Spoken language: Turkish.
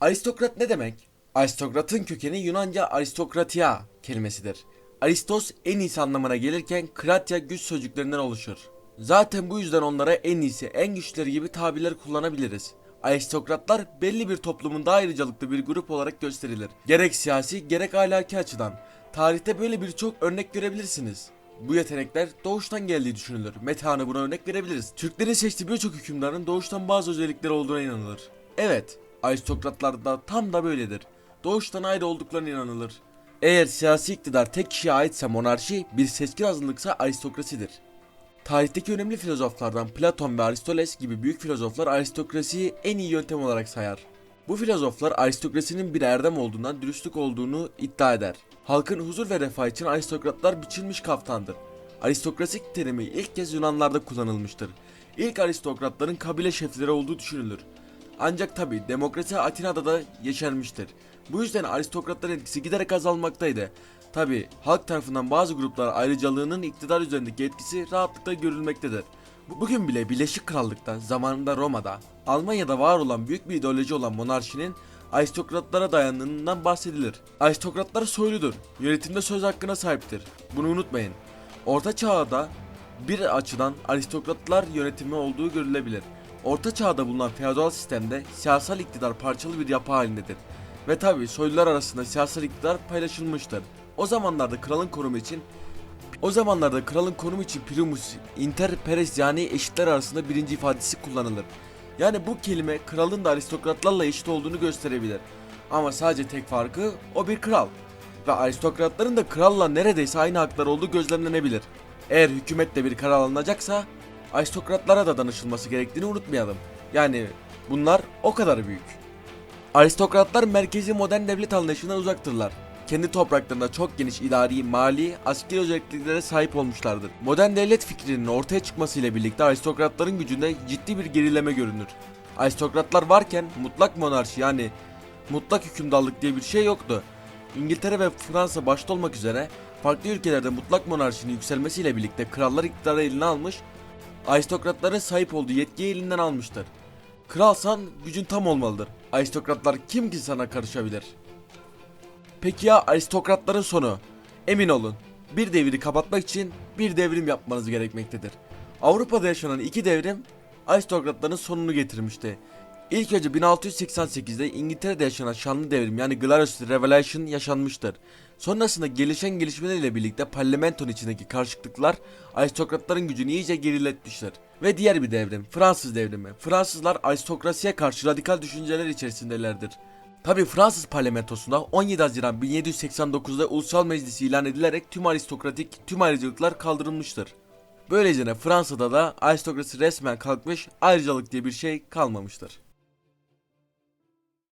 Aristokrat ne demek? Aristokratın kökeni Yunanca aristokratia kelimesidir. Aristos en iyisi anlamına gelirken kratia güç sözcüklerinden oluşur. Zaten bu yüzden onlara en iyisi, en güçleri gibi tabirler kullanabiliriz. Aristokratlar belli bir toplumun daha ayrıcalıklı bir grup olarak gösterilir. Gerek siyasi gerek ahlaki açıdan. Tarihte böyle birçok örnek görebilirsiniz. Bu yetenekler doğuştan geldiği düşünülür. Metehan'a buna örnek verebiliriz. Türklerin seçtiği birçok hükümdarın doğuştan bazı özellikleri olduğuna inanılır. Evet, aristokratlar da tam da böyledir. Doğuştan ayrı olduklarına inanılır. Eğer siyasi iktidar tek kişiye aitse monarşi, bir seçkin azınlıksa aristokrasidir. Tarihteki önemli filozoflardan Platon ve Aristoteles gibi büyük filozoflar aristokrasiyi en iyi yöntem olarak sayar. Bu filozoflar aristokrasinin bir erdem olduğundan dürüstlük olduğunu iddia eder. Halkın huzur ve refah için aristokratlar biçilmiş kaftandır. Aristokrasi terimi ilk kez Yunanlarda kullanılmıştır. İlk aristokratların kabile şefleri olduğu düşünülür. Ancak tabi demokrasi Atina'da da yeşermiştir. Bu yüzden aristokratların etkisi giderek azalmaktaydı. Tabi halk tarafından bazı gruplar ayrıcalığının iktidar üzerindeki etkisi rahatlıkla görülmektedir. Bu- Bugün bile Birleşik Krallık'ta, zamanında Roma'da, Almanya'da var olan büyük bir ideoloji olan monarşinin aristokratlara dayandığından bahsedilir. Aristokratlar soyludur, yönetimde söz hakkına sahiptir. Bunu unutmayın. Orta Çağ'da bir açıdan aristokratlar yönetimi olduğu görülebilir. Orta Çağ'da bulunan feodal sistemde siyasal iktidar parçalı bir yapı halindedir. Ve tabi soylular arasında siyasal iktidar paylaşılmıştır. O zamanlarda kralın korumu için o zamanlarda kralın konumu için primus inter pares yani eşitler arasında birinci ifadesi kullanılır. Yani bu kelime kralın da aristokratlarla eşit olduğunu gösterebilir. Ama sadece tek farkı o bir kral. Ve aristokratların da kralla neredeyse aynı haklar olduğu gözlemlenebilir. Eğer hükümetle bir karar alınacaksa aristokratlara da danışılması gerektiğini unutmayalım. Yani bunlar o kadar büyük. Aristokratlar merkezi modern devlet anlayışından uzaktırlar. Kendi topraklarında çok geniş idari, mali, askeri özelliklere sahip olmuşlardır. Modern devlet fikrinin ortaya çıkmasıyla birlikte aristokratların gücünde ciddi bir gerileme görünür. Aristokratlar varken mutlak monarşi yani mutlak hükümdarlık diye bir şey yoktu. İngiltere ve Fransa başta olmak üzere farklı ülkelerde mutlak monarşinin yükselmesiyle birlikte krallar iktidarı eline almış, aristokratların sahip olduğu yetkiyi elinden almıştır. Kralsan gücün tam olmalıdır. Aristokratlar kim ki sana karışabilir? Peki ya aristokratların sonu? Emin olun, bir devri kapatmak için bir devrim yapmanız gerekmektedir. Avrupa'da yaşanan iki devrim aristokratların sonunu getirmişti. İlk önce 1688'de İngiltere'de yaşanan şanlı devrim yani Glorious Revolution yaşanmıştır. Sonrasında gelişen gelişmelerle birlikte parlamentonun içindeki karışıklıklar aristokratların gücünü iyice geriletmiştir. Ve diğer bir devrim Fransız devrimi. Fransızlar aristokrasiye karşı radikal düşünceler içerisindelerdir. Tabi Fransız parlamentosunda 17 Haziran 1789'da ulusal meclisi ilan edilerek tüm aristokratik tüm ayrıcalıklar kaldırılmıştır. Böylece Fransa'da da aristokrasi resmen kalkmış ayrıcalık diye bir şey kalmamıştır.